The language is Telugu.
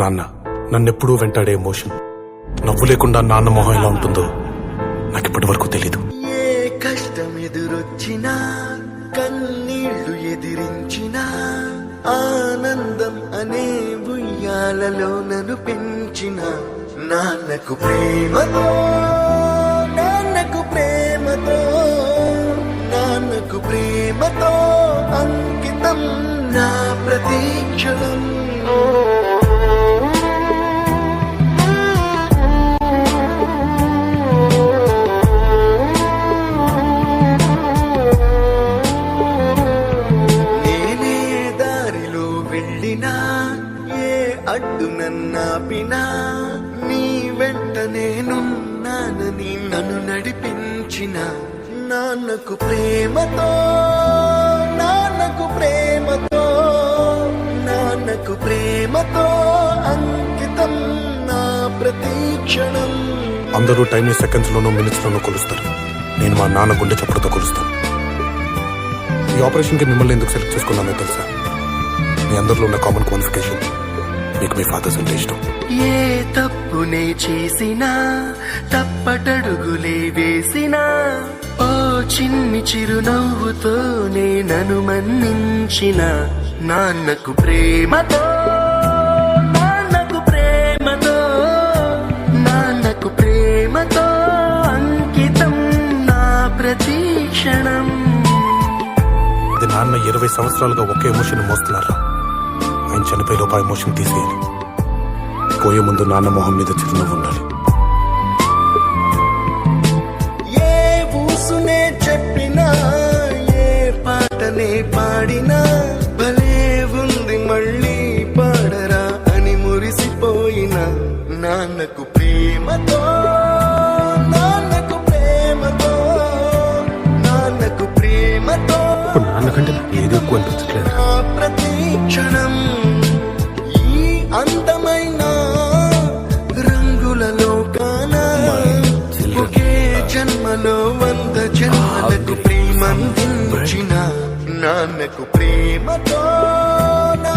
నాన్న నన్నెప్పుడూ వెంటాడే ఎమోషన్. నవ్వు లేకుండా నాన్న మొహం ఎలా ఉంటుందో నాకు ఇప్పటి వరకు తెలీదు. ఏ కష్టం ఎదురొచ్చినా కన్నీళ్ళు ఎదిరించినా ఆనందం అనే ఉయ్యాలలో నన్ను పెంచిన నాన్నకు ప్రేమతో నాన్నకు ప్రేమతో నాన్నకు ప్రేమతో అంకితం నా ప్రతీక్షణం ఏ అడ్డు నన్నాపినా నీ వెంట నేనున్నానని నన్ను నడిపించిన నాన్నకు ప్రేమతో నాన్నకు ప్రేమతో నాన్నకు ప్రేమతో అంకితం నా ప్రతీక్షణం అందరూ టైం సెకండ్స్ లోనూ మినిట్స్ కొలుస్తారు. నేను మా నాన్న గుండె చప్పుడుతో కొలుస్తాను. ఈ ఆపరేషన్కి మిమ్మల్ని ఎందుకు సెలెక్ట్ చేసుకున్నానో తెలుసా? మీ అందరిలో ఉన్న కామన్ క్వాలిఫికేషన్ మీకు మీ ఫాదర్స్ అంటే ఇష్టం. ఏ తప్పునే చేసినా తప్పటడుగులే వేసినా ఓ చిన్ని చిరునవ్వుతోనే నన్ను మన్నించిన నాన్నకు ప్రేమతో నాన్నకు ప్రేమతో నాన్నకు ప్రేమతో అంకితం నా ప్రతీక్షణం అది నాన్న ఇరవై సంవత్సరాలుగా ఒకే ఎమోషన్ మోస్తున్నారా? ఆయన చనిపోయే లోపు ఆ ఎమోషన్ తీసేయాలి. పోయే ముందు నాన్న మొహం మీద చిరునవ్వు ఉండాలి. ఏ ఊసునే చెప్పినా ఏ పాటనే పాడినా భలే ఉంది మళ్ళీ పాడరా అని మురిసిపోయిన నాన్నకు ప్రేమతో నాన్నకు ప్రేమతో నాన్నకు ప్రేమతో. ఇప్పుడు నాన్నకంటే నాకు ఏది ఎక్కువ అనిపించట్లేదు. ప్రతి క్షణం జన్మలో వంద జన్మలకు ప్రేమందించిన నాన్నకు ప్రేమతో నా